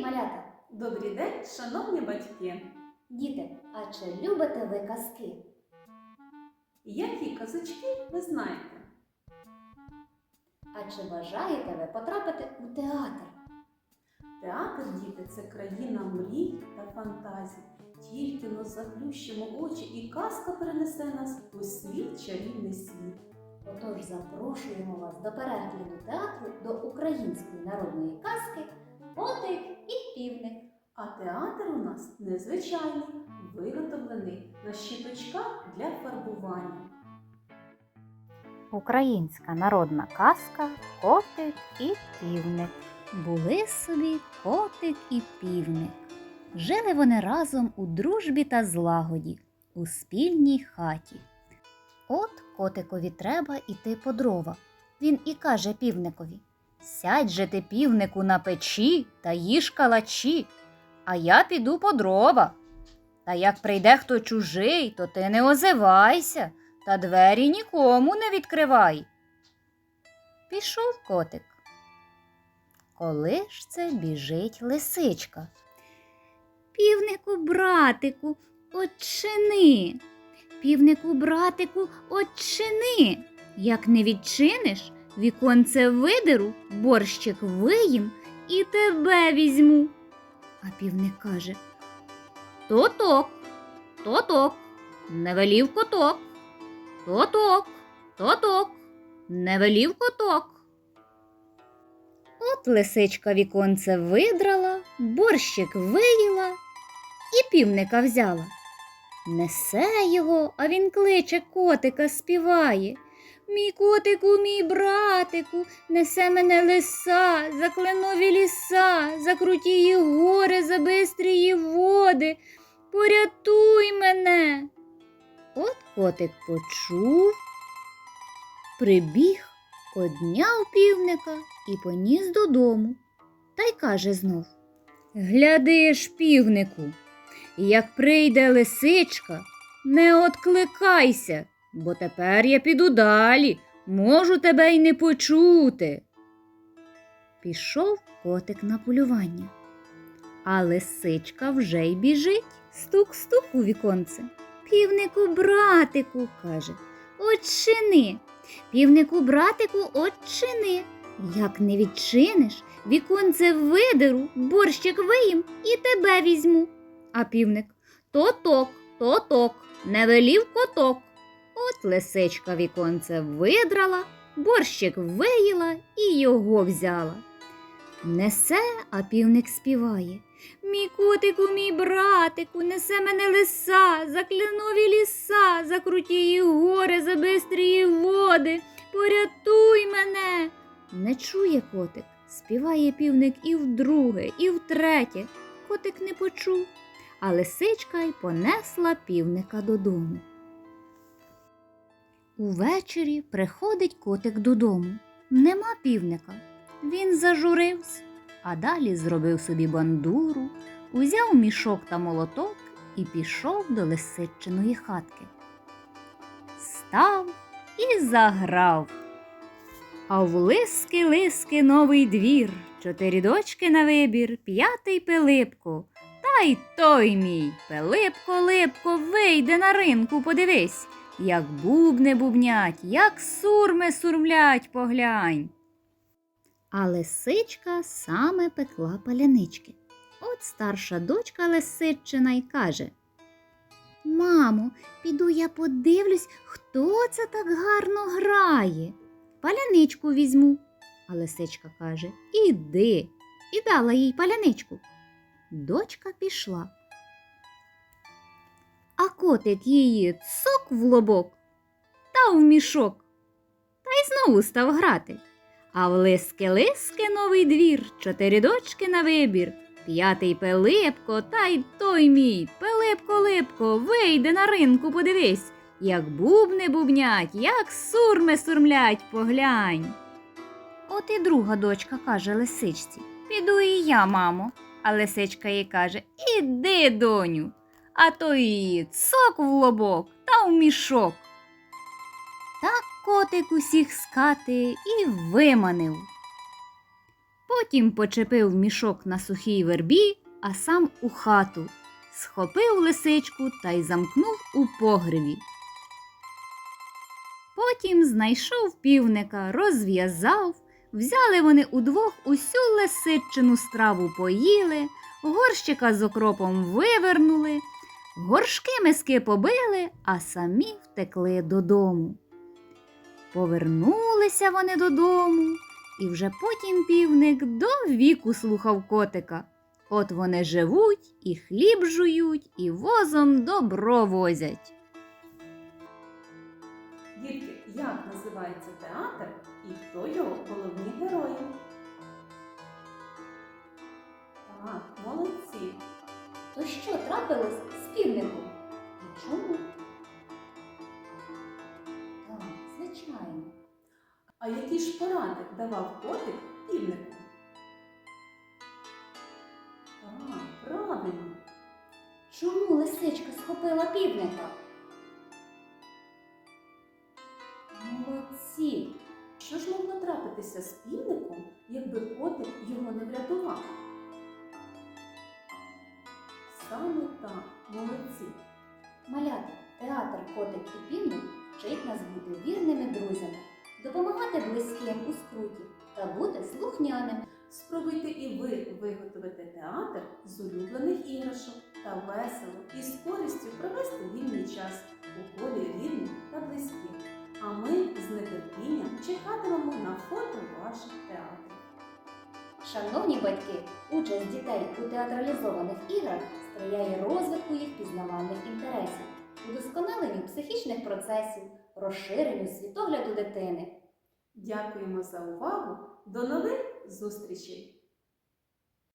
Привіт, малята! Добрий день, шановні батьки! Діти, а чи любите ви казки? Які казочки ви знаєте? А чи бажаєте ви потрапити у театр? Театр, діти, це країна мрій та фантазій. Тільки но заплющимо очі, і казка перенесе нас у світ чарівний світ. Отож запрошуємо вас до перегляду театру до української народної казки Котик і півник. А театр у нас незвичайний, виготовлений на щіточках для фарбування. Українська народна казка Котик і півник. Були собі котик і півник. Жили вони разом у дружбі та злагоді, у спільній хаті. От котикові треба іти по дрова. Він і каже півникові Сядь же ти, півнику, на печі та їж калачі, а я піду по дрова. Та як прийде хто чужий, то ти не озивайся та двері нікому не відкривай. Пішов котик. Коли ж це біжить лисичка? Півнику, братику, отчини. Півнику, братику, отчини. Як не відчиниш, віконце видеру, борщик виїм і тебе візьму. А півник каже То-ток, то-ток, не велів коток. Тоток, тоток, не велів коток. От лисичка віконце видрала, борщик виїла і півника взяла. Несе його, а він кличе котика, співає. Мій котику, мій братику, несе мене лиса, за кленові ліса, за крутії гори, за бистрії води. Порятуй мене. От котик почув, прибіг, одняв півника і поніс додому. Та й каже знов Гляди ж, півнику, як прийде лисичка, не откликайся, бо тепер я піду далі, можу тебе й не почути. Пішов котик на полювання, а лисичка вже й біжить, стук-стук у віконце. Півнику, братику, каже, отчини. Півнику, братику, отчини. Як не відчиниш, віконце видеру, борщик виїм і тебе візьму. А півник то-ток, то-ток, не велів коток. От лисичка віконце видрала, борщик виїла і його взяла. Несе, а півник співає. Мій котику, мій братику, несе мене лиса, за клянові ліса, за крутії гори, за бистрії води. Порятуй мене. Не чує котик, співає півник і вдруге, і втретє. Котик не почув, а лисичка й понесла півника додому. Увечері приходить котик додому. Нема півника. Він зажурився а далі зробив собі бандуру, узяв мішок та молоток і пішов до лисичиної хатки. Став і заграв. А в лиски лиски новий двір, чотири дочки на вибір, п'ятий Пилипко. Та й той мій Пилипко липко, вийде на ринку, подивись, як бубни бубнять, як сурми сурмлять, поглянь. А лисичка саме пекла палянички. От старша дочка лисичина й каже Мамо, піду я подивлюсь, хто це так гарно грає. Паляничку візьму. А лисичка каже Іди, і дала їй паляничку. Дочка пішла. А котик її цок в лобок та в мішок, та й знову став грати. А в лиски-лиски новий двір, чотири дочки на вибір, п'ятий Пилипко, та й той мій Пилипко-липко, вийде на ринку, подивись, як бубни бубнять, як сурми сурмлять, поглянь. От і друга дочка каже лисичці Піду і я, мамо. А лисичка їй каже Іди, доню, а то її цок в лобок та в мішок. Так котик усіх з хати і виманив. Потім почепив мішок на сухій вербі, а сам у хату, схопив лисичку та й замкнув у погребі. Потім знайшов півника, розв'язав, взяли вони удвох усю лисичину страву поїли, горщика з окропом вивернули, горшки миски побили, а самі втекли додому. Повернулися вони додому, і вже потім півник до віку слухав котика. От вони живуть, і хліб жують, і возом добро возять. Дітки, як називається театр і хто його головні герої? Так, молодці. То що трапилось І чому? Так, звичайно. А які ж поради давав котик півнику? Так, правильно. Чому лисичка схопила півника? Молодці! Що ж могло трапитися з півником, якби котик його не врятував? Саме так, молодці. Малята, театр Котик і Півник вчить нас бути вірними друзями, допомагати близьким у скруті та бути слухняними. Спробуйте і ви виготовити театр з улюблених іграшок та весело і з користю провести вільний час у колі рідних та близьких. А ми з нетерпінням чекатимемо на фото ваших театрів. Шановні батьки, участь дітей у театралізованих іграх сприяє розвитку їх пізнавальних інтересів, удосконаленню психічних процесів, розширенню світогляду дитини. Дякуємо за увагу! До нових зустрічей!